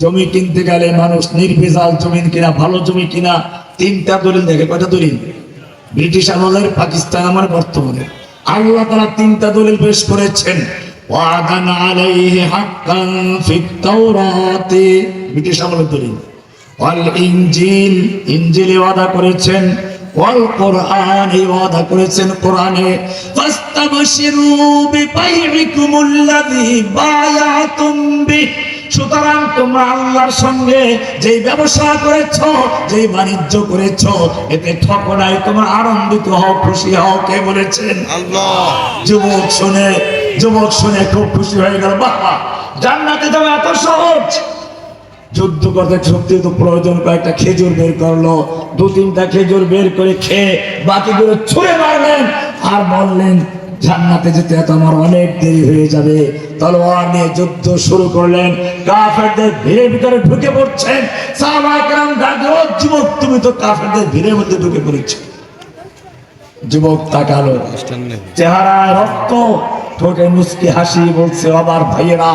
জমি কিনতে গেলে মানুষ নির্ভেজাল জমি কিনা, ভালো জমি কিনা, তিনটা দলিল দেখে। কয়টা দলিল? ব্রিটিশ আমলের, পাকিস্তান আমার বর্তমানে। আল্লাহ তারা তিনটা দলিল পেশ করেছেন। ব্রিটিশ আমলের দলিল। ইঞ্জিল ইঞ্জিলে ওয়াদা করেছেন। ওয়াল কোরআন এই ওয়াদা করেছেন কোরআনে ফাস্তাবশিরু বিবাইইকুমুল্লাযী বায়াতুম বিহি সুতরাং তোমরা আল্লাহর সঙ্গে যে ব্যবসা করেছ যে বাণিজ্য করেছ এতে ঠকনাই তোমরা আনন্দিত হও খুশি হও কে বলেছেন? যুবক শুনে যুবক শুনে খুব খুশি হয়ে গেল বাবা জান্নাতে যাওয়া এত সহজ। যুদ্ধ করতে শক্তি তো প্রয়োজন, কয়েকটা খেজুর বের করল, দু তিনটা খেজুর বের করে খেয়ে বাকিগুলো ছুঁড়ে মারলেন আর বললেন, জান্নাতে যেতে এত আমার অনেক দেরি হয়ে যাবে। তলোয়ার নিয়ে যুদ্ধ শুরু করলেন। কাফেরদের ভিড়ের ভিতরে ঢুকে পড়ছেন। সাহাবাহাম ডাকলো যুবক, তুমি তো কাফেরদের ভিড়ের মধ্যে ঢুকে পড়েছো। যুবক তাকালো। চেহারায় রক্ত, ঠোঁটে মুসকি হাসি বলছে আবার ভাইয়েরা,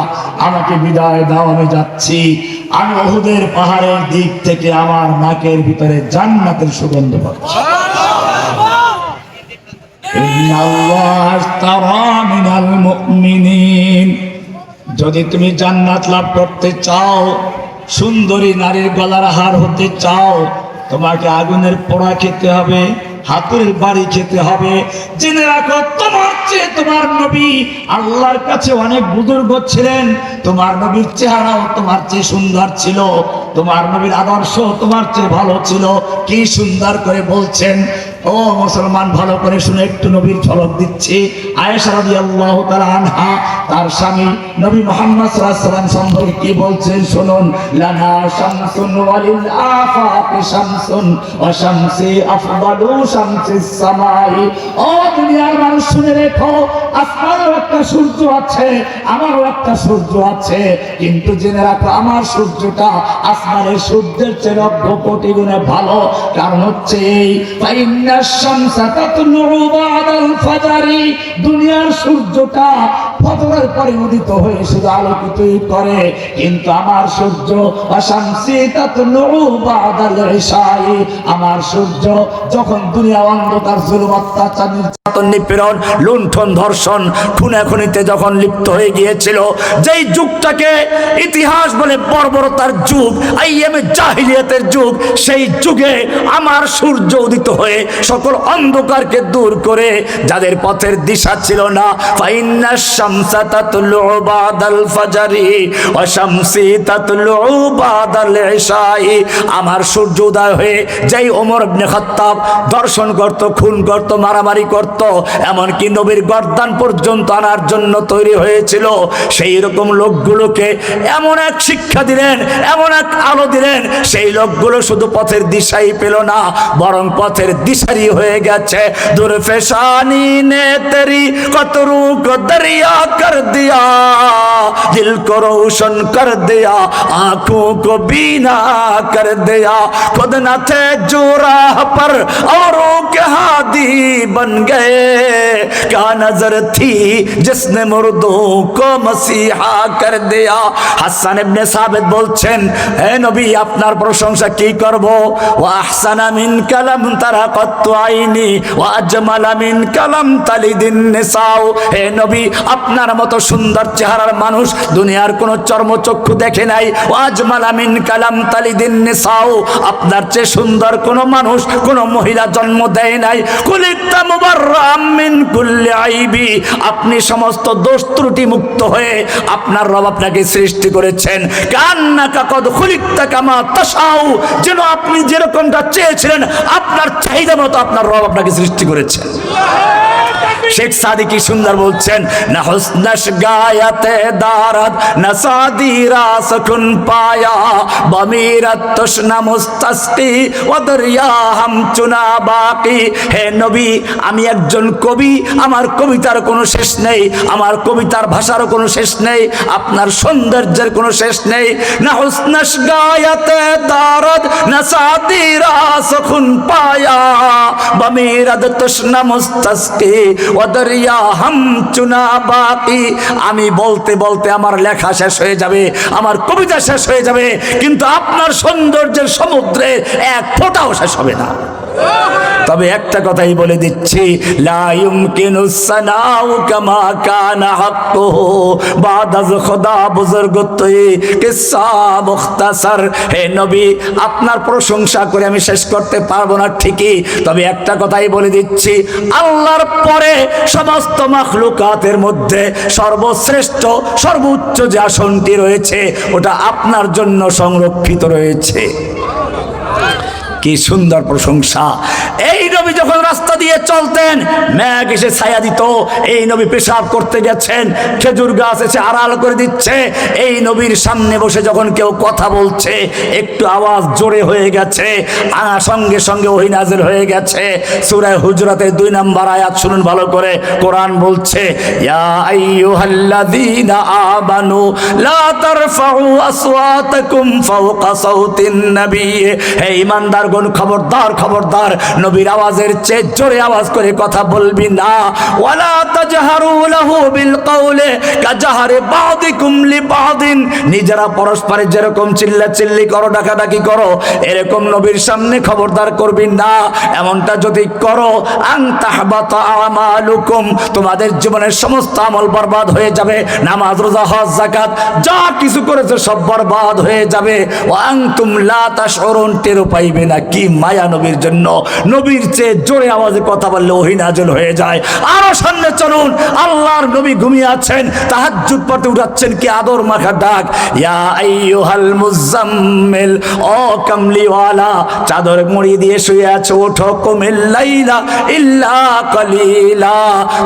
আমাকে বিদায় দাও, আমি যাচ্ছি। আমি অহুদের পাহাড়ের দিক থেকে আমার নাকের ভিতরে জান্নাতের সুগন্ধ পাচ্ছি। যদি তুমি জান্নাত লাভ করতে চাও, সুন্দরী নারীর গলার হার হতে চাও, তোমাকে আগুনের পোড়া খেতে হবে। হাতুড়ির বাড়ি যেতে হবে। জেনে রাখো, তোমার চেয়ে তোমার নবী আল্লাহর কাছে অনেক বুজুর্গ ছিলেন। তোমার নবীর চেহারাও তোমার চেয়ে সুন্দর ছিল। তোমার নবীর আদর্শ তোমার চেয়ে ভালো ছিল। কি সুন্দর করে বলছেন ও মুসলমান, ভালো করে শুনে একটু নবীর ঝলক দিচ্ছি। আয়েশা আনহা, তার স্বামী নবী মুহাম্মদ সাল্লাম সম্পর্কে কি বলছেন শুনুন। লানা শামসুন ওয়ালিল আফাকি শামসুন ওয়া শামসি আফদালু শামসিস সামাই। ও দুনিয়ার মানুষ, শুনে একটা সূর্য আছে, আমারও একটা সূর্য আছে। কিন্তু জেনে রাখো, আমার সূর্যটা আসমানের সূর্যের চেয়ে লক্ষ কোটি গুণে ভালো। কারণ হচ্ছে এই আমার সূর্য যখন দুনিয়া অন্ধকার লুণ্ঠন, ধর্ষণ, খুনাখুনিতে যখন লিপ্ত হয়ে গিয়েছিল, যেই যুগটাকে ইতিহাস বলে বর্বরতার যুগ আইএমএ জাহিলিয়াতের যুগ, সেই যুগে আমার সূর্য উদিত হয়ে সকল অন্ধকারকে দূর করে, যাদের পথের দিশা ছিল না। ফাজারি আমার সূর্য উদয় হয়ে যেই ওমর ইবনে দর্শন করত, খুন করত, মারামারি করত, এমনকি নবীর গর্দান পর্যন্ত আনার জন্য তৈরি হয়েছিল। সেই রকম লোকগুলোকে এমন এক শিক্ষা দিলেন, এমন এক আলো দিলেন, সেই লোকগুলো শুধু পথের দিশাই পেল না, বরং পথের ভারী হয়ে গেছে। দুরফেশানি نے تیری قطروں کو دریا کر دیا دل کو روشن کر دیا آنکھوں کو بینا کر دیا خود نہ تھے جو راہ پر اوروں کے ہادی بن گئے کیا نظر تھی جس نے مردوں کو مسیحا کر دیا হাসান ইবনে সাবেদ বলছেন، হে নবী، আপনার প্রশংসা কি করব? ওয়া আহসানা মিন কালাম তারা আপনার মতো সুন্দর চেহারার মানুষ দুনিয়ার কোনো চর্মচক্ষু দেখে নাই। ওয়া আজমালা মিন কালাম তালিদিন নিসাও আপনার চেয়ে সুন্দর কোনো মানুষ, কোনো মহিলা জন্ম দেয় নাই। আপনি সমস্ত দোষ ত্রুটি মুক্ত হয়ে আপনার রব আপনাকে সৃষ্টি করেছেন। কান্না খুলিকতা যেন আপনি যেরকমটা চেয়েছিলেন, আপনার চাহিদা আপনার রব আপনাকে সৃষ্টি করেছেন শেখ সাদি কি সুন্দর বলছেন, না হুসনশ গায়াতে দারাত, না সাদি রাস খুন পায়া, বমিরত মুস্তাসকি, ও দরিয়া হাম চুনা বাকি। হে নবী, আমি একজন কবি, আমার কবিতার কোনো শেষ নেই, আমার কবিতার ভাষারও কোনো শেষ নেই, আপনার সৌন্দর্যের কোনো শেষ নেই। না হুসনশ গায়াতে দারাত, না সাদি রাস খুন পায়া, বমিরত তুষ্ণ মুস্তাসকি ওদরিয়া হাম চুনা বাকি আমি বলতে বলতে আমার লেখা শেষ হয়ে যাবে, আমার কবিতা শেষ হয়ে যাবে, কিন্তু আপনার সৌন্দর্যের সমুদ্রে এক ফোটাও শেষ হবে না। তবে একটা কথাই বলে দিচ্ছি আপনার প্রশংসা করে আমি শেষ করতে পারব না, ঠিকই। তবে একটা কথাই বলে দিচ্ছি, আল্লাহর পরে সমস্ত মাখলুকাতের মধ্যে সর্বশ্রেষ্ঠ, সর্বোচ্চ যে আসনটি রয়েছে, ওটা আপনার জন্য সংরক্ষিত রয়েছে। কি সুন্দর প্রশংসা। এই নবী যখন রাস্তা দিয়ে চলতেন ম্যাগ এসে ছায়া দিত, এই নবী পেশাব করতে গেছেন, খেজুর গাছ এসে আড়াল করে দিচ্ছে, এই নবীর সামনে বসে যখন কেউ কথা বলছে, একটু আওয়াজ জোরে হয়ে গেছে, আনা সঙ্গে সঙ্গে নাজিল হয়ে গেছে। সূরা হুজরাতের দুই নাম্বার আয়াত শুনুন ভালো করে, কোরআন বলছে আমানু হে ঈমানদারগণ খবরদার খবরদার। নবীর আওয়াজের চেয়ে জোরে আওয়াজ করে কথা বলবি না। ওয়ালা তাজহারু লাহু বিল কওলে কাজহারে বাদিকুম লিবাদিন নিজেরা পরস্পরে যেরকম চিল্লা চিল্লি করো, ডাকাডাকি করো, এরকম নবীর সামনে খবরদার করবি না। এমনটা যদি করো আং তাহবাতা আমালুকুম। তোমাদের জীবনের সমস্ত আমল বরবাদ হয়ে যাবে। নামাজ, রোজা, হজ, যাকাত, যা কিছু করেছ সব বরবাদ হয়ে যাবে। ওয়াং তুম লা তাশউরুন, টেরও পাইবে না কি মায়া নবীর জন্য? নবীর চেয়ে জোরে আওয়াজে কথা বললে ওহি নাজল হয়ে যায়। আরও সামনে চলুন, আল্লাহর নবী ঘুমিয়ে আছেন, তাহাজ্জুদ পড়তে উঠাচ্ছেন কি আদর মাখা ডাক? ইয়া আইয়ুহাল মুজাম্মিল, ও কামলিওয়ালা চাদর মুড়ি দিয়ে শুয়ে আছো, ওঠো লাইলা ইল্লা কালিলা।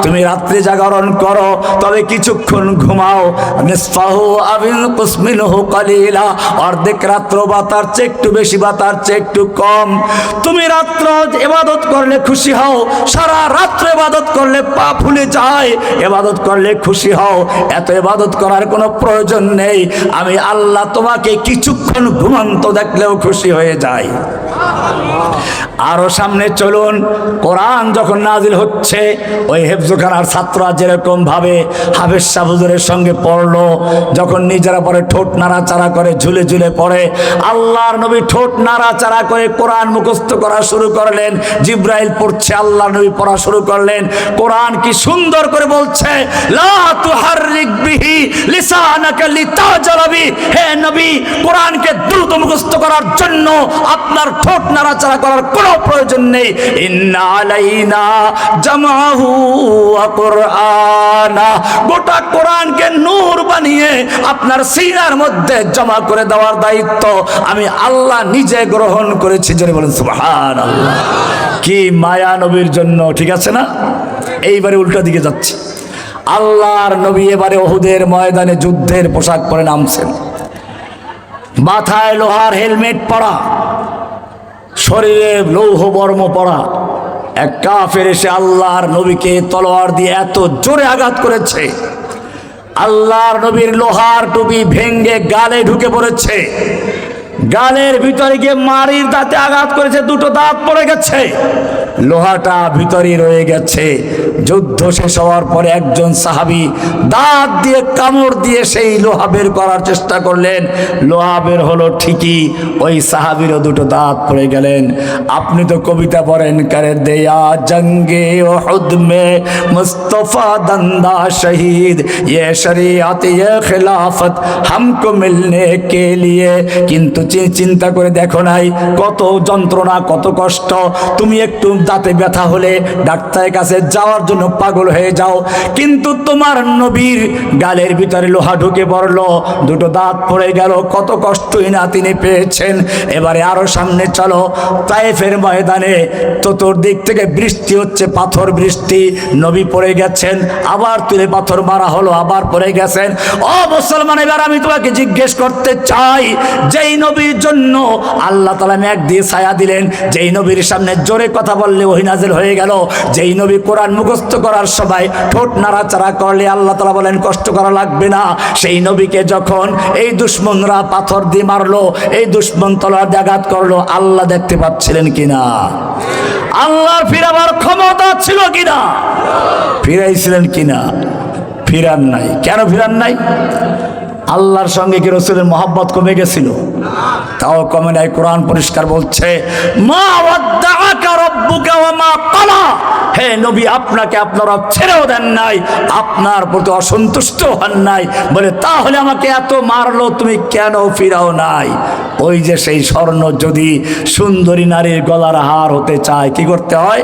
তুমি রাত্রি জাগরণ করো, তবে কিছুক্ষণ ঘুমাও। নিসফাহু আবিন কুসমিনহু কালিলা। অর্ধেক রাত্র বা তার চেয়ে একটু বেশি বা তার চেয়ে একটু কম। তুমি রাত্র এবাদত করলে খুশি হও, সারা রাত্র এবাদত করলে পা ফুলে যায়। এবাদত করলে খুশি হও, এত এবাদত করার কোনো প্রয়োজন নেই। আমি আল্লাহ তোমাকে কিছুক্ষণ ঘুমন্ত দেখলেও খুশি হয়ে যায় আরও সামনে চলুন। কোরআন যখন নাজিল হচ্ছে, ওই হেফজুখানার ছাত্ররা যেরকম ভাবে হাফেজ সাহুজুরের সঙ্গে পড়ল, যখন নিজেরা পরে ঠোঁট নাড়াচাড়া করে ঝুলে ঝুলে পড়ে, আল্লাহর নবী ঠোঁট নাড়াচাড়া করে কোরআন মুখস্থ করা শুরু করলেন, জিব্রাইল পড়ছে, আল্লাহর নবী পড়া শুরু করলেন। কোরআন কি সুন্দর করে বলছে হে নবী, কোরআনকে দ্রুত মুখস্থ করার জন্য আপনার ঠোঁট নাড়াচাড়া করার কোনো প্রয়োজন নেই। ইন্না আলাইনা জামাহু কুরআনা। গোটা কোরআনকে নূর বানিয়ে আপনার সিনার মধ্যে জমা করে দেওয়ার দায়িত্ব আমি আল্লাহ নিজে গ্রহণ করেছি। জেনে বলেন, সুবহানাল্লাহ। কি মায়া নবীর জন্য, ঠিক আছে না? এইবারে উল্টো দিকে যাচ্ছে। আল্লাহর নবী এবারে ওহুদের ময়দানে যুদ্ধের পোশাক পরে নামছেন। মাথায় লোহার হেলমেট পরা। শরীরে লৌহ বর্ম পড়া। এক কাফের এসে আল্লাহর নবীকে তলোয়ার দিয়ে এত জোরে আঘাত করেছে। আল্লাহর নবীর লোহার টুপি ভেঙ্গে গালে ঢুকে পড়েছে। গালের ভিতরে গিয়ে মারির দাঁতে আঘাত করেছে দুটো দাঁত পড়ে গেছে লোহাটা ভিতরে রয়ে গেছে যুদ্ধ শেষ হওয়ার পরে একজন সাহাবি দাঁত দিয়ে কামড় দিয়ে সেই লোহা বের করার চেষ্টা করলেন লোহা বের হলো ঠিকই ওই সাহাবিরও দুটো দাঁত পড়ে গেলেন আপনি তো কবিতা পড়েন করে দেয়া জঙ্গে ওহুদ মে মুস্তফা দন্দা শহীদ ये शरीयत ये खिलाफत हमको मिलने के लिए কিন্তু চি- চিন্তা করে দেখো নাই, কত যন্ত্রণা, কত কষ্ট। তুমি একটু দাঁতে ব্যথা হলে ডাক্তারের কাছে যাওয়ার জন্য পাগল হয়ে যাও। কিন্তু তোমার নবীর গালের ভিতরে লোহা ঢুকে পড়ল, দুটো দাঁত পড়ে গেল, কত কষ্টই না তিনি পেয়েছেন। এবারে আরও সামনে চলো তাইফের ময়দানে। চতুর্দিক থেকে বৃষ্টি হচ্ছে, পাথর বৃষ্টি, নবী পড়ে গেছেন, আবার তুলে পাথর মারা হলো, আবার পড়ে গেছেন। ও মুসলমান, এবার আমি তোমাকে জিজ্ঞেস করতে চাই, যেই নবীর জন্য আল্লাহ তালা ম্যাগ দিয়ে ছায়া দিলেন। যেই নবীর সামনে জোরে কথা বললে ওই নাজেল হয়ে গেল। যেই নবী কোরআন মুখস্থ করার সময় ঠোঁট নাড়াচাড়া করলে আল্লাহ তালা বলেন, কষ্ট করা লাগবে না। সেই নবীকে যখন এই দুশ্মনরা পাথর দিয়ে মারলো, এই দুশ্মন তলার আঘাত করল, আল্লাহ দেখতে পাচ্ছিলেন কিনা? আল্লাহর ফিরাবার ক্ষমতা ছিল কিনা? ফিরাইছিলেন কিনা? ফিরান নাই। কেন ফিরান নাই? আল্লাহর সঙ্গে কি রসুলের মহাব্বত কমে গেছিল? তাও কমে নাই, কোরআন পরিষ্কার বলছে, মা হে নবী, আপনাকে আপনার ছেড়েও দেন নাই, আপনার প্রতি অসন্তুষ্ট হন নাই। বলে, তাহলে আমাকে এত মারলো, তুমি কেন ফিরাও নাই? ওই যে সেই স্বর্ণ যদি সুন্দরী নারীর গলার হার হতে চায়, কি করতে হয়?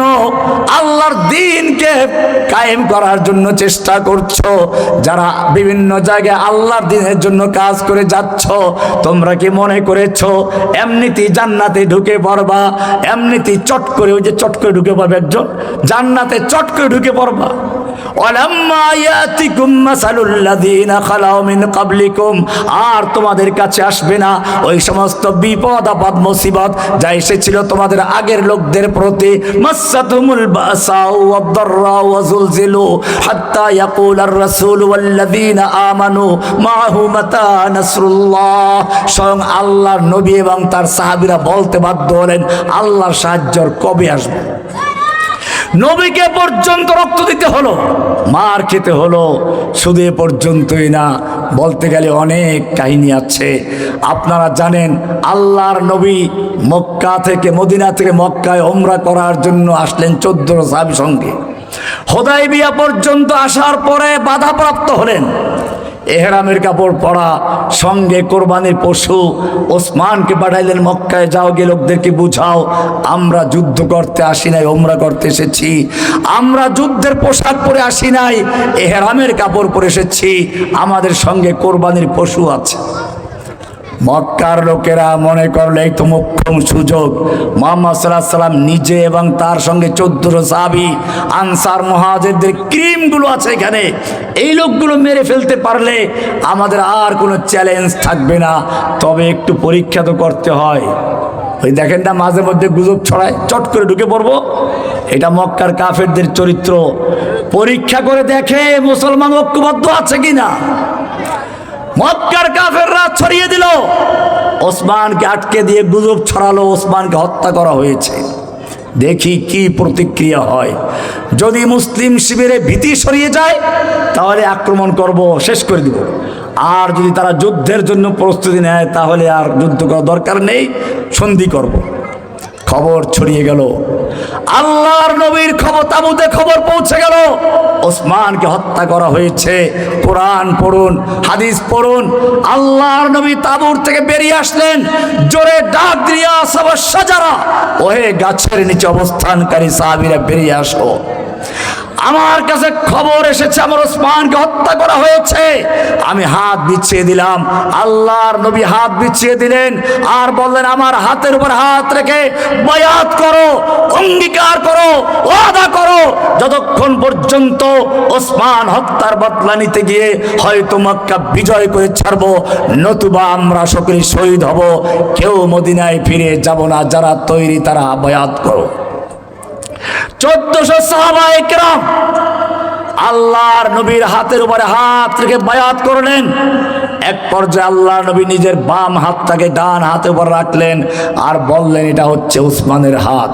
আল্লাহর দিনকে কায়েম করার জন্য চেষ্টা করছ। যারা বিভিন্ন জায়গায় আল্লাহর দিনের জন্য কাজ করে যাচ্ছ, তোমরা কি মনে করেছ, এমনিতেই জান্নাতে ঢুকে পড়বা? এমনিতেই চট করে ওই যে চট করে ঢুকে পড়বে একজন? জান্নাতে চট করে ঢুকে পড়বা। আর তোমাদের কাছে আসবে না ওই সমস্ত বিপদ, আপদ, মুসিবত যা এসেছিল তোমাদের আগের লোকদের প্রতি। স্বয়ং আল্লাহর নবী এবং তার সাহাবীরা বলতে বাধ্য হলেন, আল্লাহর সাহায্যর কবে আসবে? নবীকে পর্যন্ত রক্ত দিতে হলো, মার খেতে হলো, শুধু এ পর্যন্তই না, বলতে গেলে অনেক কাহিনী আছে। আপনারা জানেন, আল্লাহর নবী মক্কা থেকে, মদিনা থেকে মক্কায় ওমরা করার জন্য আসলেন চোদ্দ সাহেব সঙ্গে। হোদাই বিয়া পর্যন্ত আসার পরে বাধাপ্রাপ্ত হলেন। এহরামের কাপড় পরা, সঙ্গে কোরবানির পশু, ওসমানকে পাঠাইলেন মক্কায়, যাও গিয়ে লোকদেরকে বুঝাও, আমরা যুদ্ধ করতে আসি নাই, ওমরা করতে এসেছি। আমরা যুদ্ধের পোশাক পরে আসি নাই, এহেরামের কাপড় পরে এসেছি, আমাদের সঙ্গে কোরবানির পশু আছে। মক্কার লোকেরা মনে করল, এই তো মোক্ষম সুযোগ। মোহাম্মদ সাল্লাহ সাল্লাম নিজে এবং তার সঙ্গে চোদ্দশো সাবি আনসার, মহাজেরদের ক্রিমগুলো আছে এখানে। এই লোকগুলো মেরে ফেলতে পারলে আমাদের আর কোনো চ্যালেঞ্জ থাকবে না। তবে একটু পরীক্ষা তো করতে হয়। ওই দেখেন না, মাঝে মধ্যে গুজব ছড়ায়, চট করে ঢুকে পড়ব। এটা মক্কার কাফেরদের চরিত্র। পরীক্ষা করে দেখে মুসলমান ঐক্যবদ্ধ আছে কিনা? মক্কার কাফেররা ছড়িয়ে দিল। ওসমানকে আটকে দিয়ে গুজব ছড়ালো, ওসমানকে হত্যা করা হয়েছে। দেখি কি প্রতিক্রিয়া হয়। যদি মুসলিম শিবিরে ভীতি সরিয়ে যায়, তাহলে আক্রমণ করব, শেষ করে দিব। আর যদি তারা যুদ্ধের জন্য প্রস্তুতি নেয়, তাহলে আর যুদ্ধ করার দরকার নেই, সন্ধি করব। খবর ছড়িয়ে গেল। আল্লাহর নবীর খবর তাবুতে খবর পৌঁছে গেল। ওসমানকে হত্যা করা হয়েছে। কোরআন পড়ুন, হাদিস পড়ুন। আল্লাহর নবী তাবুর থেকে বেরিয়ে আসলেন। জোরে ডাক দিয়া সবার সাজারা। ওহে গাছের নিচে অবস্থানকারী সাহাবিরা বেরিয়ে আসো। আমার কাছে খবর এসেছে, আমার ওসমানকে হত্যা করা হয়েছে। আমি হাত বিছিয়ে দিলাম, আল্লাহর নবী হাত বিছিয়ে দিলেন আর বললেন, আমার হাতের উপর হাত রেখে বয়াত করো, অঙ্গীকার করো, ওয়াদা করো। যতক্ষণ পর্যন্ত ওসমান হত্যার বদলা নিতে গিয়ে হয়তো মক্কা বিজয় করে ছাড়বো, নতুবা আমরা সকলে শহীদ হব, কেউ মদিনায় ফিরে যাব না, যারা তৈরি তারা বয়াত করো। চোদ্দশো সাহাবা আল্লাহর নবীর হাতের উপরে হাত রেখে বায়াত করলেন। এক পর্যায়ে আল্লাহ নবী নিজের বাম হাতটাকে ডান হাতে উপর রাখলেন আর বললেন, এটা হচ্ছে উসমানের হাত।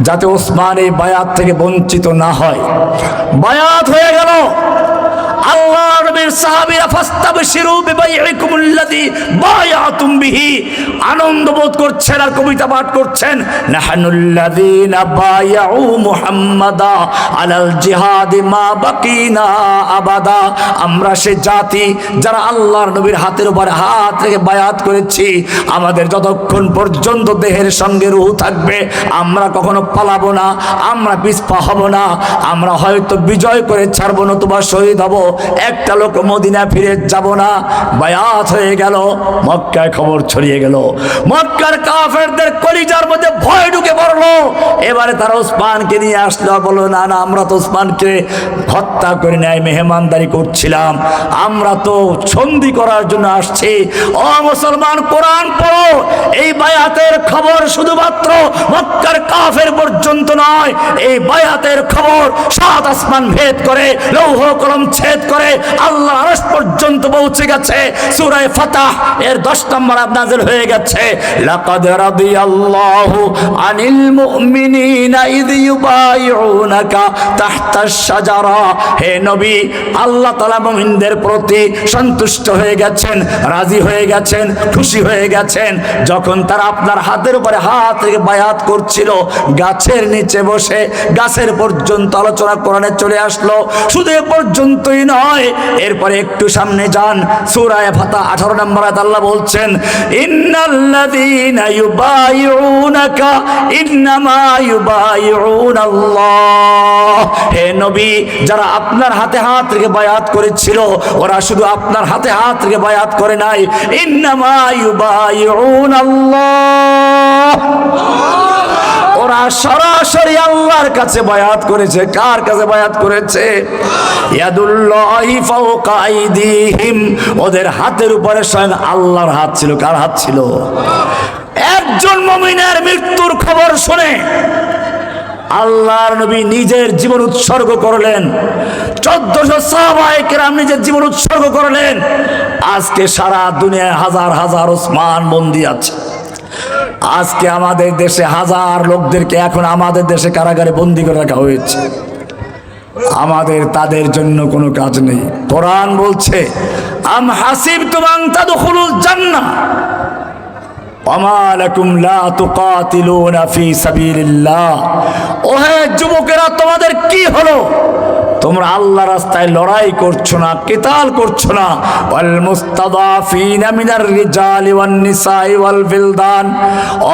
যাতে ওসমান এই বায়াত থেকে বঞ্চিত না হয়। বায়াত হয়ে গেল। নবীর আনন্দ বোধ করছেন আর কবিতা পাঠ করছেন। আবাদা। আমরা সে জাতি যারা আল্লাহর নবীর হাতের উপর হাত রেখে বায়াত করেছি, আমাদের যতক্ষণ পর্যন্ত দেহের সঙ্গে রুহ থাকবে, আমরা কখনো পালাবো না, আমরা পিছপা হব না, আমরা হয়তো বিজয় করে ছাড়বো নতুবা শহীদ হব। একটা লোক মদিনা ফিরে যাব না। বায়াত হয়ে গেল, মক্কায় খবর ছড়িয়ে গেল। মক্কার কাফেরদের কলিজার মধ্যে ভয় ঢুকে পড়ল। এবারে তারা ওসমানকে নিয়ে আসলো, বলল, না না, আমরা তো ওসমানকে হত্যা করে নেয় মেহমানদারি করছিলাম। আমরা তো সন্ধি করার জন্য আসছি। ও মুসলমান, কোরআন পড়ো। এই বায়াতের খবর শুধুমাত্র মক্কার কাফের পর্যন্ত নয়, এই বায়াতের খবর সাত আসমান ভেদ করে, লৌহ কলম ছেদ করে আল্লাহ আরশ পর্যন্ত পৌঁছে গেছে। সূরায়ে ফাতাহ, এর 10 নম্বর নাযিল হয়ে গেছে। লাকাদ রাদিয়াল্লাহু আনিল মুমিনিনা ইদ ইউবাইউনাকা তাহতা শাজারা। হে নবী, আল্লাহ তাআলা মুমিনদের প্রতি সন্তুষ্ট হয়ে গেছেন, রাজি হয়ে গেছেন, খুশি হয়ে গেছেন। যখন তারা আপনার হাতের উপরে হাত রেখে বায়াত করছিল, গাছের নিচে বসে গাছের পর্যন্ত আলোচনা কোরআনে চলে আসলো। শুধু এ পর্যন্তই নয় এরপরে একটু সামনে যান। সূরায়ে 18 নম্বর আল্লাহ বলছেন হে নবী, যারা আপনার হাতে হাত রেখে বায়াত করেছিল, ওরা শুধু আপনার হাতে হাত রেখে বায়াত করে নাই। ইন্নামা ইউবাইউনাল্লাহ। ওরা সরাসরি আল্লাহর কাছে বায়াত করেছে। কার কাছে বায়াত করেছে? ইয়াদুল্লাহি ওদের হাতের উপরে স্বয়ং আল্লাহর হাত ছিল। কার হাত ছিল? একজন মুমিনের মৃত্যুর খবর শুনে আল্লাহর নবী নিজের জীবন উৎসর্গ করলেন। চোদ্দশো সাহাবায়ে নিজের জীবন উৎসর্গ করলেন। আজকে সারা দুনিয়ায় হাজার হাজার ওসমান বন্দি আছে। আজকে আমাদের দেশে হাজার লোকদেরকে এখন আমাদের দেশে কারাগারে বন্দি করে রাখা হয়েছে। আমাদের তাদের জন্য কোনো কাজ নেই। কোরআন বলছে, আম হাসিব তুমাং তাদখুলুল জান্নাহ ওহে যুবকেরা, তোমাদের কি হলো? তোমরা আল্লাহ রাস্তায় লড়াই করছ না, কিতাল করছ না।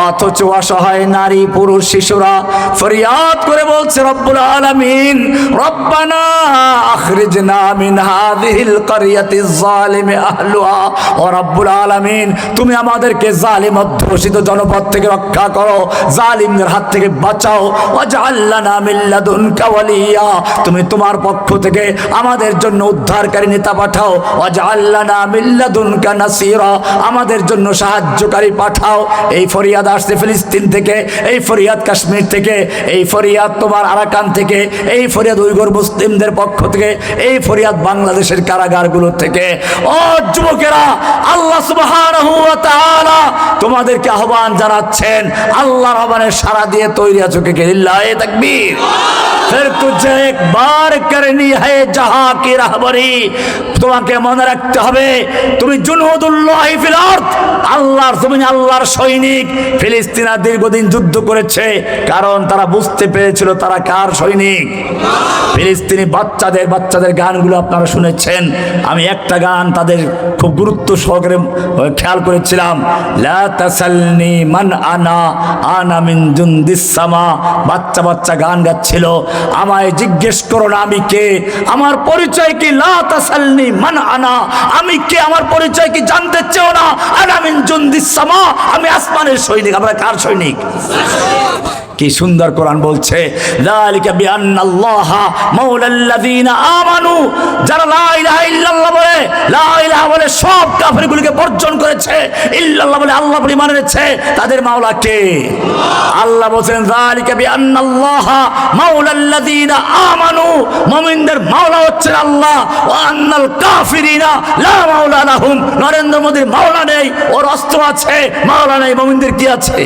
অথচ অসহায় নারী, পুরুষ, শিশুরা ফরিয়াদ করে বলছে, রব্বুল তুমি আমাদেরকে জালিম অধ্যুষিত জনপদ থেকে রক্ষা করো জালিমদের হাত থেকে বাঁচাও। তুমি তোমার পক্ষ থেকে আমাদের জন্য উদ্ধারকারী নেতা পাঠাও। আমাদের জন্য সাহায্যকারী পাঠাও। এই ফরিয়াদ আসছে ফিলিস্তিন থেকে, এই ফরিয়াদ কাশ্মীর থেকে, এই ফরিয়াদ তোমার আরাকান থেকে, এই ফরিয়াদ উইগর মুসলিমদের পক্ষ থেকে, এই ফরিয়াদ বাংলাদেশের কারাগারগুলো থেকে। ও যুবকেরা, আল্লাহ সুবাহ তোমাদেরকে আহ্বান জানাচ্ছেন আল্লাহ রহমানের সারা দিয়ে তৈরি আছো কে লিল্লাহ তাকবীর। ফের তুঝে একবার কি রাহবরি, তোমাকে মনে রাখতে হবে, তুমি আল্লাহর আল্লাহর সৈনিক ফিলিস্তিনা দীর্ঘদিন যুদ্ধ করেছে, কারণ তারা বুঝতে পেরেছিল তারা কার সৈনিক। ফিলিস্তিনি বাচ্চাদের বাচ্চাদের গানগুলো আপনারা শুনেছেন, আমি একটা গান তাদের খুব গুরুত্ব সহকারে খেয়াল করেছিলাম আনা বাচ্চা বাচ্চা গান গাচ্ছিল, আমায় জিজ্ঞেস করো না আমি কে? আমার পরিচয় কি? লা তাসালনি মান আনা। আমি কে? আমার পরিচয় কি? জানতে চেও না। আনা মিন জুন্দিস সামা, আমি আসমানের সৈনিক আমরা কার সৈনিক? কি সুন্দর কোরআন বলছে আমানু যারা ইল্লাল্লাহ বলে ইলাহা বলে সব কাফিরগুলোকে বর্জন করেছে, ইল্লাল্লাহ বলে আল্লাহ বলে মানে নিচ্ছে তাদের মাওলা কে? আল্লাহ বলেন যালিকা বিআন্নাল্লাহা মাওলাল্লাযীনা আমানু মুমিনদের মাওলা হচ্ছেন আল্লাহ, ওয়া আন্নাল কাফিরিনা লা মাওলা লাহুম নরেন্দ্র মোদীর মাওলা নেই ওর অস্ত্র আছে মাওলা নেই মুমিনদের কি আছে?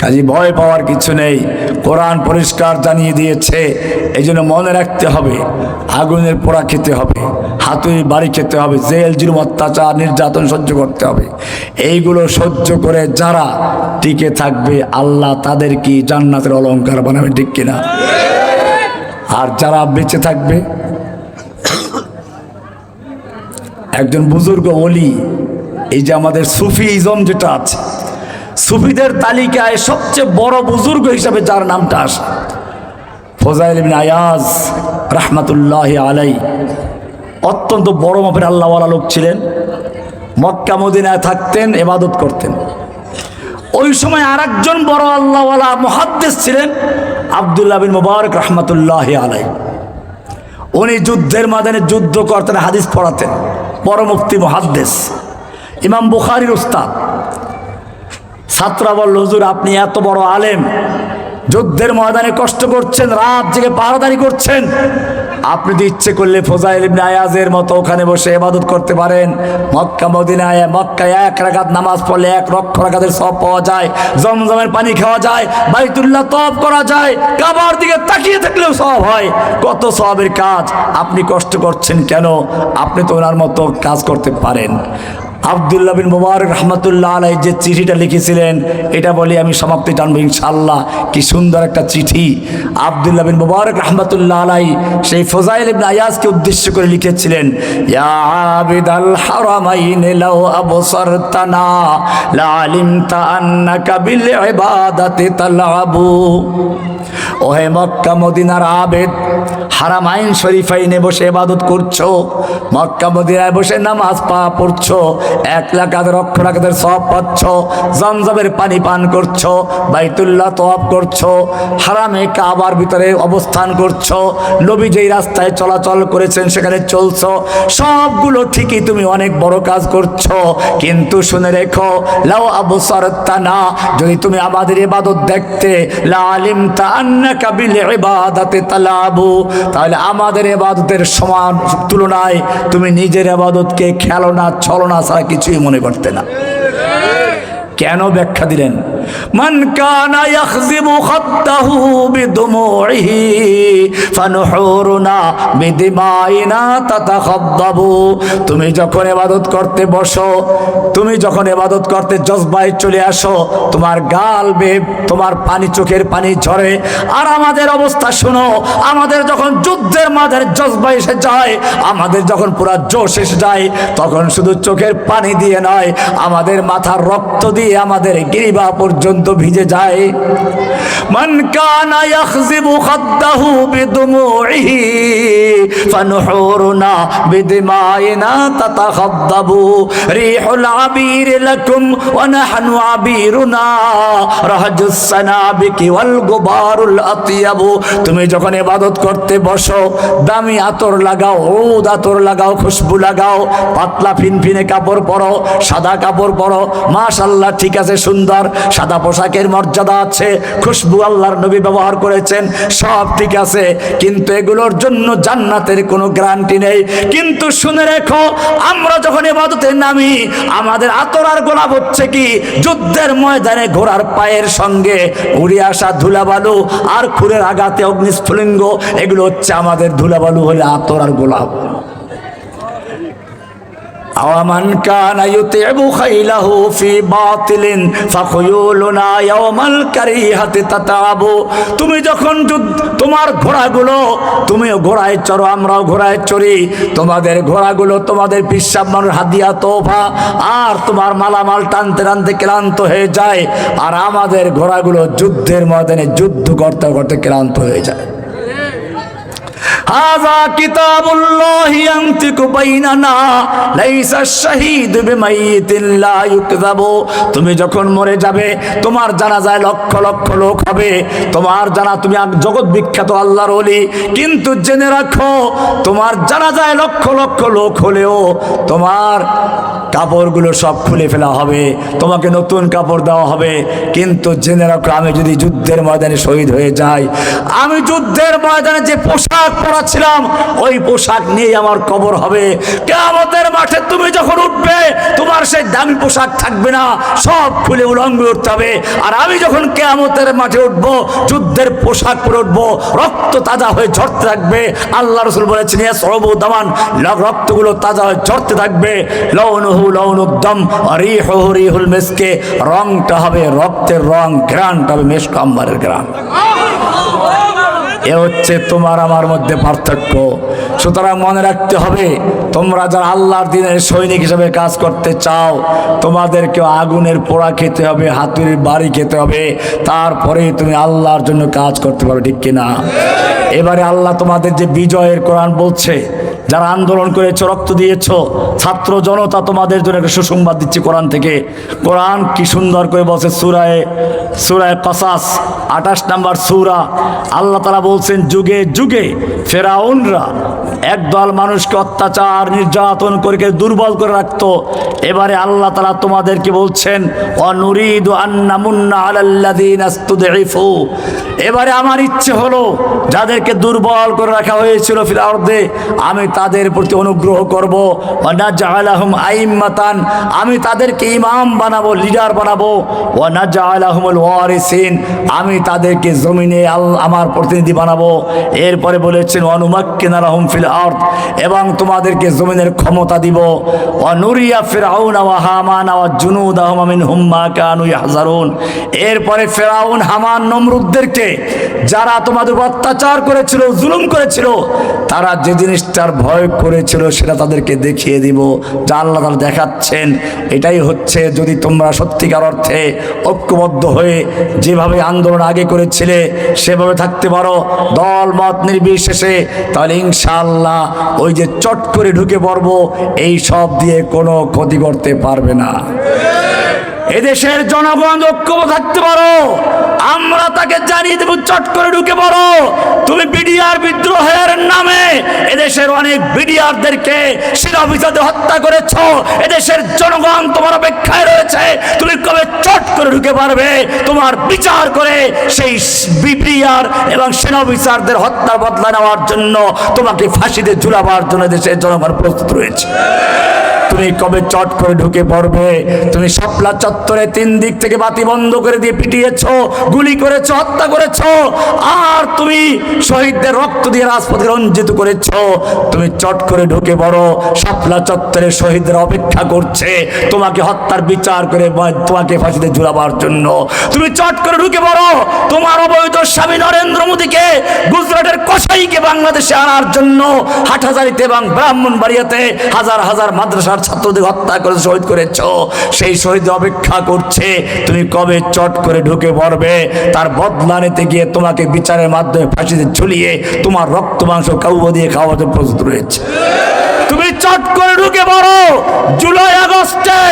কাজে ভয় পাওয়ার কিছু নেই, কোরআন পরিষ্কার জানিয়ে দিয়েছে এই জন্য মনে রাখতে হবে, আগুনের পোড়া খেতে হবে হাতুড়ি বাড়ি খেতে হবে, জেল, জুলুম, অত্যাচার, নির্যাতন সহ্য করতে হবে। এইগুলো সহ্য করে যারা টিকে থাকবে, আল্লাহ তাদের কি জান্নাতের অলংকার বানাবে, ঠিক কিনা? আর যারা বেঁচে থাকবে, একজন বুজুর্গ অলি এই যে আমাদের সুফিজম যেটা আছে, সুফিদের তালিকায় সবচেয়ে বড় বুজুর্গ হিসাবে যার নামটা আসে? ফজাইল আয়াজ রহমতুল্লাহ আলাই অত্যন্ত বড় মাপের আল্লাহওয়ালা লোক ছিলেন। মক্কা মদিনায় থাকতেন এবাদত করতেন। ওই সময় আর একজন বড় আল্লাহওয়ালা মহাদ্দেশ ছিলেন, আবদুল্লাহ বিন মুবারক রহমতুল্লাহ আলাই উনি যুদ্ধের মাদানে যুদ্ধ করতেন, হাদিস পড়াতেন। পরমুক্তি মহাদ্দেশ ইমাম বুখারির উস্তাদ। ছাত্রা বলল, হুজুর, আপনি এত বড় আলেম, যুদ্ধের ময়দানে কষ্ট করছেন, রাত জেগে পাহারাদারি করছেন। আপনি তো ইচ্ছে করলে ফোজাইল ইবনে আয়াজের মতো ওখানে বসে ইবাদত করতে পারেন। মক্কা, মদিনায়, মক্কায় এক রাকাত নামাজ পড়লে এক লক্ষ রাকাতের সব পাওয়া যায়। জমজমের পানি খাওয়া যায়। বাইতুল্লাহ তপ করা যায়। কাবার দিকে তাকিয়ে থাকলেও সব হয়। কত সবের কাজ, আপনি কষ্ট করছেন কেন? আপনি তো ওনার মতো কাজ করতে পারেন। আবদুল্লাহ বিন মুবারক রহমতুল্লাহ আলাই যে চিঠিটা লিখেছিলেন, এটা বলি আমি সমাপ্তি টানবো ইনশাল্লাহ কি সুন্দর একটা চিঠি। আবদুল্লাহ বিন মুবারক রহমতুল্লাহ আলাই সেই ফজাইল ইবনে আয়াজকে উদ্দেশ্য করে লিখেছিলেন ওহে মক্কা মদিনার আবেদ হারামাইন শরীফাইনে বসে ইবাদত করছ, মক্কা মদিনায় বসে নামাজ পা পড়ছো, এক লাখ রক্ষ লাখের সব পাচ্ছ, জমজমের পানি পান করছ, বাইতুল্লাহ তোয়াব করছ, হারামে কাবার ভিতরে অবস্থান করছ, নবী যেই রাস্তায় চলাচল করেছেন সেখানে চলছো, সবগুলো ঠিকই তুমি অনেক বড় কাজ করছ, কিন্তু শুনে রেখো লাও আবু না যদি তুমি আমাদের ইবাদত দেখতে, লা আলিমতা আন্নাকা বিল ইবাদাতি তালাবু তাহলে আমাদের এবাদতের সমান তুলনায় তুমি নিজের এবাদতকে খেলনা ছলনা ছাড়া কিছুই মনে করতে না। কেন ব্যাখ্যা দিলেন? মান কানা ইয়াখজিবু খাদ্দাহু বিদুমুইহি তুমি যখন ইবাদত করতে বসো, তুমি যখন ইবাদত করতে জজবায় চলে আসো, তোমার গাল বেব তোমার পানি চোখের পানি ঝরে। আর আমাদের অবস্থা শোনো, আমাদের যখন যুদ্ধের মাঝে জজবা এসে যায়, আমাদের যখন পুরো জোশ এসে যায়, তখন শুধু চোখের পানি দিয়ে নয়, আমাদের মাথার রক্ত দিয়ে আমাদের গিরিবা পর্যন্ত ভিজে যায়। তুমি যখন ইবাদত করতে বসো, দামি আতর লাগাও ঔদ আতর লাগাও, খুশবু লাগাও, পাতলা ফিনফিনে কাপড় পরো, সাদা কাপড় পরো মাশাল্লাহ ঠিক আছে সুন্দর সাদা পোশাকের মর্যাদা আছে, খুশবু আল্লাহর নবী ব্যবহার করেছেন, সব ঠিক আছে, কিন্তু এগুলোর জন্য জান্নাতের কোনো গ্যারান্টি নেই। কিন্তু শুনে রেখো, আমরা যখন এবাদতে নামি, আমাদের আতর আর গোলাপ হচ্ছে কি? যুদ্ধের ময়দানে ঘোড়ার পায়ের সঙ্গে উড়ে আসা ধুলাবালু আর খুরের আঘাতে অগ্নিস্ফুলিঙ্গ, এগুলো হচ্ছে আমাদের ধুলাবালু হলে আতর আর গোলাপ। আওয়ামান কানা ইউতিবু খাইলাহু ফি বাতিলিন ফাখুয়ুলুনা ইয়াওমাল কারিহাতি তাতাবু। তুমি যখন তোমার ঘোড়াগুলো, তুমিও ঘোড়ায় চড়ো, আমরাও ঘোড়ায় চড়ি। তোমাদের ঘোড়াগুলো তোমাদের পিসাব মানুষ হাদিয়া তোফা আর তোমার মালামাল টানতে টানতে ক্লান্ত হয়ে যায়। আর আমাদের ঘোড়াগুলো যুদ্ধের ময়দানে যুদ্ধ করতে করতে ক্লান্ত হয়ে যায়। হাজা কিতাবুল্লাহি ইয়ানতিকু বাইনানা, লাইসা শাহীদু বিমাইতিন লা ইউকযাবু। তুমি যখন মরে যাবে, তোমার জানাজায় লক্ষ লক্ষ লোক হবে। তোমার জানা, তুমি জগৎ বিখ্যাত আল্লাহর ওলি। কিন্তু জেনে রাখো, তোমার জানাজায় লক্ষ লক্ষ লোক হলেও তোমার কাপড়গুলো সব খুলে ফেলা হবে। তোমাকে নতুন কাপড় দেওয়া হবে। কিন্তু জেনে রাখো, আমি যদি যুদ্ধের ময়দানে শহীদ হয়ে যাই, আমি যুদ্ধের ময়দানে যে পোশাক পরাছিলাম ওই পোশাক নিয়ে আমার কবর হবে। কেমতের মাঠে তুমি যখন উঠবে, তোমার সেই দামি পোশাক থাকবে না, সব খুলে উলঙ্গ উঠতে হবে। আর আমি যখন কেমতের মাঠে উঠবো, যুদ্ধের পোশাক পরে উঠবো, রক্ত তাজা হয়ে ঝরতে থাকবে। আল্লাহ রসুল বলেছেন সরবু রক্তগুলো তাজা হয়ে ঝরতে থাকবে। লৌনহু লৌনুদ্দম রিহু রিহুল মেসকে। রংটা হবে রক্তের রং গ্রানটা হবে মেশক আম্বারের গ্রান এ হচ্ছে তোমার আমার মধ্যে পার্থক্য। সুতরাং মনে রাখতে হবে, তোমরা যারা আল্লাহর দিনের সৈনিক হিসেবে কাজ করতে চাও তোমাদেরকে আগুনের পোড়া খেতে হবে, হাতুড়ির বাড়ি খেতে হবে তারপরে তুমি আল্লাহর জন্য কাজ করতে পারবে, ঠিক কিনা? এবারে আল্লাহ তোমাদের যে বিজয়ের কোরআন বলছে যারা আন্দোলন করেছ, রক্ত দিয়েছ, ছাত্র জনতা তোমাদের জন্য একটা সুসংবাদ দিচ্ছে কোরআন থেকে। কোরআন কি সুন্দর করে বলছে, সুরায় সুরায় কাসাস, আঠাশ নাম্বার সুরা। আল্লাহ তারা বলছেন, যুগে যুগে ফেরাউনরা একদল মানুষকে অত্যাচার, নির্যাতন করে দুর্বল করে রাখত। এবারে আল্লাহ তালা তোমাদেরকে বলছেন, অনুরিদু আন্নামুন্না আলাল্লাদিন আস্তুদিফু এবারে আমার ইচ্ছে হলো, যাদেরকে দুর্বল করে রাখা হয়েছিল ফিরাউর্দে আমি তাদের প্রতি অনুগ্রহ করব। ওয়ানাজআলাহুম আইম্মাতান, আমি তাদেরকে ইমাম বানাবো, লিডার বানাবো। আমি তাদেরকে জমিনে আল্লাহ আমার প্রতিনিধি বানাবো। এরপরে বলেছেন অনুমাক্কিনা লাহুম ফিল আরদ এবং তোমাদেরকে জমিনের ক্ষমতা দিব। অনুরিয়া ফিরাউন ওয়া হামান ওয়া জুনুদাহুম মিনহুম মা কানু ইয়াহজারুন। এরপরে ফেরাউন, হামান, নমরুদদেরকে যারা তোমাদের অত্যাচার করেছিল, জুলুম করেছিল, তারা যে জিনিসটার ভয় করেছিল সেটা তাদেরকে দেখিয়ে দিব। যা আল্লাহ তাআলা দেখাচ্ছেন, এটাই হচ্ছে যদি তোমরা সত্যিকার অর্থে ঐক্যবদ্ধ হয়ে যেভাবে আন্দোলন আগে করেছিলে, সেভাবে থাকতে পারো। দল মত নির্বিশেষে, তাহলে ইনশাআল্লাহ ওই যে চট করে ঢুকে পড়ব, এই সব দিয়ে কোনো ক্ষতি করতে পারবে না। এদেশের জনগণ ঐক্যবদ্ধ থাকতে পারো, আমরা তাকে জানিয়ে দেবো, চট করে ঢুকে পড়ো। তুমি বিডিআর বিদ্রোহের নামে এদেশের অনেক বিডিআরদেরকে অফিসারদের হত্যা করেছ, এদেশের জনগণ তোমার অপেক্ষায় রয়েছে, তুমি কবে চট করে ঢুকে পারবে? তোমার বিচার করে সেই বিডিআর এবং সেনা অফিসারদের হত্যার বদলা নেওয়ার জন্য তোমাকে ফাঁসিতে ঝুলাবার জন্য দেশের জনগণ প্রস্তুত রয়েছে। তুমি কবে চট করে ঢুকে পড়বে? তুমি শাপলা চত্বরে তিন দিক থেকে বাতি বন্ধ করে দিয়ে পিটিয়েছ, গুলি করেছ, হত্যা করেছ, আর তুমি শহীদদের রক্ত দিয়ে রাজপথে রঞ্জিত করেছ। তুমি চট করে ঢুকে পড়ো, শাপলা চত্বরে শহীদরা অপেক্ষা করছে, তোমাকে হত্যার বিচার করে তোমাকে ফাঁসিতে ঝুলাবার জন্য। তুমি চট করে ঢুকে পড়ো, তোমার অবৈধ স্বামী নরেন্দ্র মোদীকে গুজরাটের কসাইকে বাংলাদেশে আনার জন্য, হাটহাজারিতে এবং ব্রাহ্মণবাড়িয়াতে হাজার হাজার মাদ্রাসার ছাত্রদের হত্যা করে, শহীদ করেছ। সেই শহীদ অপেক্ষা করছে। তুমি কবে চট করে ঢুকে পড়বে? তার বদলা নিতে গিয়ে তোমাকে বিচারের মাধ্যমে ফাঁসিতে ঝুলিয়ে তোমার রক্ত মাংস কাউব দিয়ে খাওয়াতে প্রস্তুত রয়েছে। চট করে ঢুকে পড়ো। জুলাই আগস্টে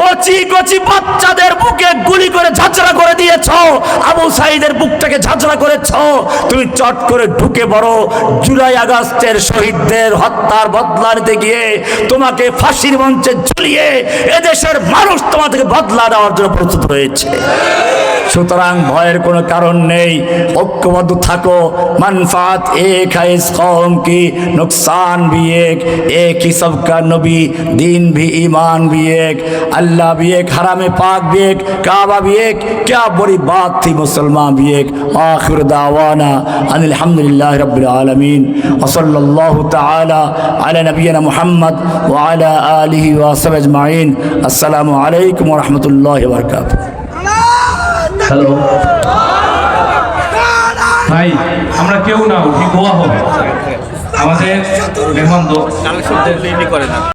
কচি কচি বাচ্চাদের বুকে গুলি করে ঝাঁচড়া করে দিয়েছ। আবু সাইদের বুকটাকে ঝাঁচড়া করেছ। তুমি চট করে ঢুকে পড়ো। জুলাই আগস্টের শহীদদের হত্যার বদলা নিতে গিয়ে তোমাকে ফাঁসির মঞ্চে ঝুলিয়ে এদেশের মানুষ তোমার থেকে বদলা দেওয়ার জন্য প্রস্তুত হয়েছে। সুতরাং ভয়ের কোনো কারণ নেই ঐক্যবদ্ধ থাকো মানফাত এক है इस कौम की नुकसान भी एक एक ही सबका नबी दीन भी ईमान भी एक अल्लाह भी एक हराम पाक भी एक काबा भी एक क्या बड़ी बात थी मुसलमान भी एक आखिर दावाना अनिल हम्दुलिल्लाह रब्बिल आलमीन वसल्लल्लाहु ताला अला नबीना मुहम्मद व अला आलिहि व सहाबिहि अजमाइन अस्सलामु अलैकुम व रहमतुल्लाहि व बरकातुहू হ্যালো ভাই আমরা কেউ না উঠি গোয়া হবে। আমাদের মেহমান দো